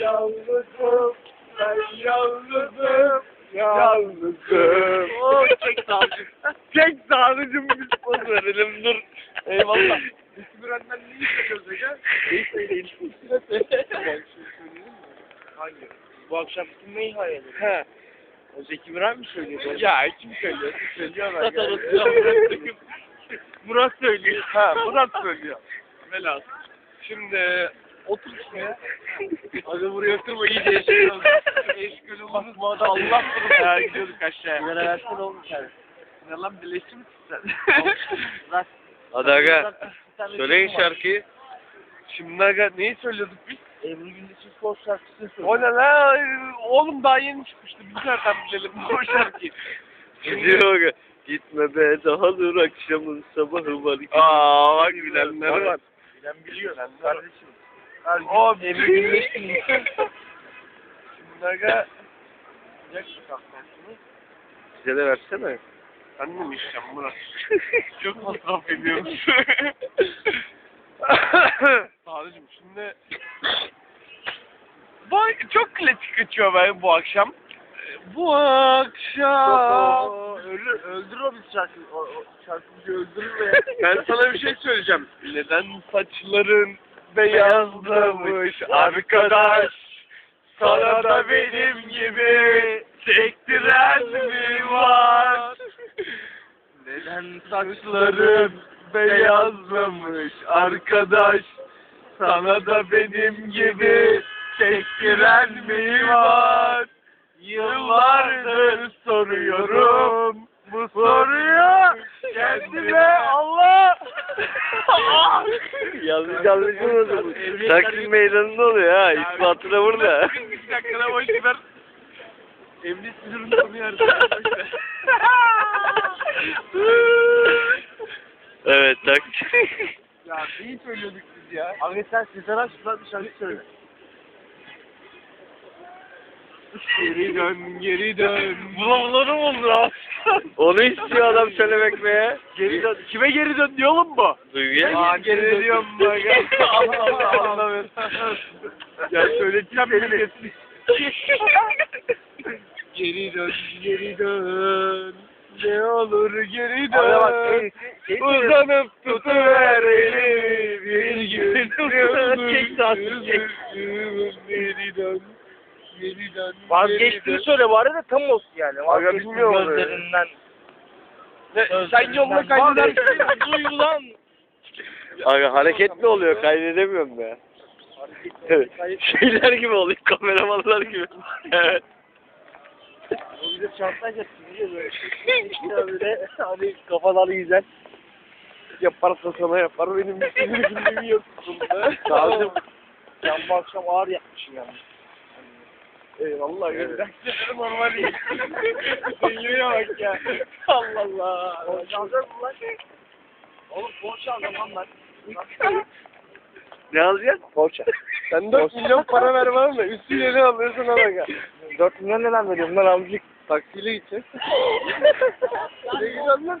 yalnızım, ben yalnızım, yalnızım. Oo, çek savcı. çek savcım biz poz verelim dur. Eyvallah. Üstü Müren'den ne istiyoruz hocam? Ne söyleyin? Bak şimdi söyleyeyim mi? Hangi? Bu akşam kimleyi hayal ediyor? He. O Zeki Müren mi söylüyor? Ya kim söylüyor? Söylüyor ben. Sat Murat söylüyor. Murat söylüyor. Ha Murat söylüyor. Velhasıl. Şimdi otur şuraya. Hadi buraya oturma iyice eşkül. Eşkül oldu. Allah korusun. Ya gidiyorduk aşağıya. Sigara versene oğlum sen. Ne lan birleşti misin sen? Bırak. Hadi aga. Söyleyin var. şarkıyı. Şimdi aga neyi söylüyorduk biz? Ebru Gündüz'ün spor şarkısını söylüyor. O ne lan? Oğlum daha yeni çıkmıştı. Biz nereden bilelim o şarkıyı? Gidiyor aga. Gitme be daha dur akşamın sabahı var. Aa bak bilenler var. Bilen biliyor. Bilenler. Kardeşim. Her gün O Gündüz'ün Şimdi aga sıcak su kahvaltısını. Bize de versene. ben de mi içeceğim Murat? Çok masraf ediyoruz. Tanrıcığım şimdi bu çok klasik kaçıyor ben bu akşam. Bu akşam Öldür, öldür o biz şarkı. O, o şarkıcı öldürür be. ben sana bir şey söyleyeceğim. Neden saçların beyazlamış arkadaş? Sana da benim gibi çektiren mi var? Neden Saçların beyazlamış arkadaş Sana da benim gibi çektiren mi var? Yıllardır soruyorum bu soruyu kendime Allah Yanlış anlaşılmadı bu. Taksim meydanında oluyor ha. İspatına burada. Bir dakika boş ver. Emniyet konuyu arasında evet tak. Ya neyi söylüyorduk biz ya? Abi sen Sezen Aksu'dan bir şarkı söyle. Geri dön geri dön. Bulamaları mı oldu abi? Onu istiyor adam söylemek be. Geri dön. Kime geri dön diyor oğlum bu? Duyguya. Aa geri diyorum bak. Allah Allah. Ya söyleyeceğim beni. Geri dön, geri dön. Ne olur geri dön. Uzanıp tutuver elimi bir gün çek. Geri dön. Geri dön. Vazgeçtiğini söyle bari de tam olsun yani. Bilmiyorum onu. gözlerinden. Ne, sen yoluna kaydedersin. Duy lan. Aga hareketli oluyor kaydedemiyorum be. Evet. Şeyler gibi oluyor kameramanlar gibi. evet. O bize şantaj etti biliyor musun? İşte böyle hani kafaları güzel. Yaparsa sana yapar benim üstümü gündemi yok. Can bu akşam ağır yapmışım yani. Eyvallah. Evet. normal değil. Dengeye bak ya. Allah Allah. Borç alacak mı lan? Oğlum borç alacağım lan ben. Ne alacaksın? Al. Sen 4 milyon para ver var mı? Üstüne ne alıyorsun ona bak. 4 milyon neden veriyorum lan amcık? Taksiyle gideceğiz. Ne güzel lan.